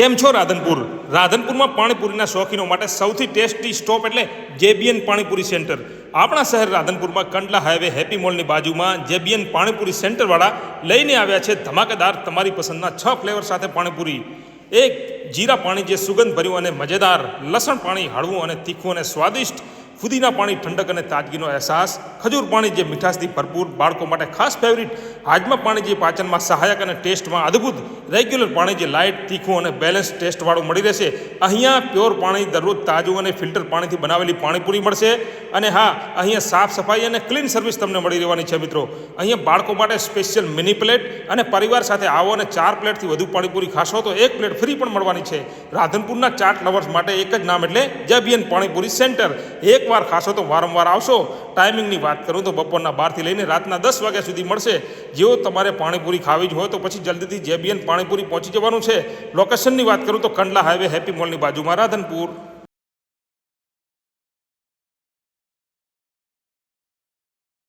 કેમ છો રાધનપુર? રાધનપુરમાં પાણીપુરીના શોખીનો માટે સૌથી ટેસ્ટી સ્ટોપ એટલે જેબીએન પાણીપુરી સેન્ટર. આપણા શહેર રાધનપુરમાં કંડલા હાઈવે હેપી મોલની બાજુમાં જેબીએન પાણીપુરી સેન્ટરવાળા લઈને આવ્યા છે ધમાકેદાર તમારી પસંદના છ ફ્લેવર સાથે પાણીપુરી. એક જીરા પાણી જે સુગંધ ભર્યું અને મજેદાર લસણ પાણી, હળવું અને તીખું અને સ્વાદિષ્ટ ફુદીના પાણી ઠંડક અને તાજગીનો અહેસાસ, ખજૂર પાણી જે મીઠાશથી ભરપૂર, બાળકો માટે ખાસ ફેવરિટ હાજમા પાણી જે પાચનમાં સહાયક અને ટેસ્ટમાં અદ્ભુત રેગ્યુલર પાણી જે લાઇટ તીખું અને બેલેન્સ ટેસ્ટવાળું મળી રહેશે. અહીંયા પ્યોર પાણી દરરોજ તાજું અને ફિલ્ટર પાણીથી બનાવેલી પાણીપુરી મળશે. અને હા, અહીંયા સાફ સફાઈ અને ક્લીન સર્વિસ તમને મળી રહેવાની છે મિત્રો. અહીંયા બાળકો માટે સ્પેશિયલ મિની પ્લેટ અને પરિવાર સાથે આવો અને ચાર પ્લેટથી વધુ પાણીપુરી ખાશો તો એક પ્લેટ ફ્રી પણ મળવાની છે. રાધનપુરના ચાટ લવર્સ માટે એક જ નામ એટલે જબિયન પાણીપુરી સેન્ટર એકવાર ખાશો તો વારંવાર આવશો. ટાઈમિંગની વાત કરું તો બપોરના બારથી લઈને રાતના દસ વાગ્યા સુધી મળશે. જેવો તમારે પાણીપુરી ખાવી જ હોય તો પછી જલ્દીથી જેબીએન પાણીપુરી પહોંચી જવાનું છે. લોકેશનની વાત કરું તો કંડલા હાઈવે હેપી મોલની બાજુમાં રાધનપુર.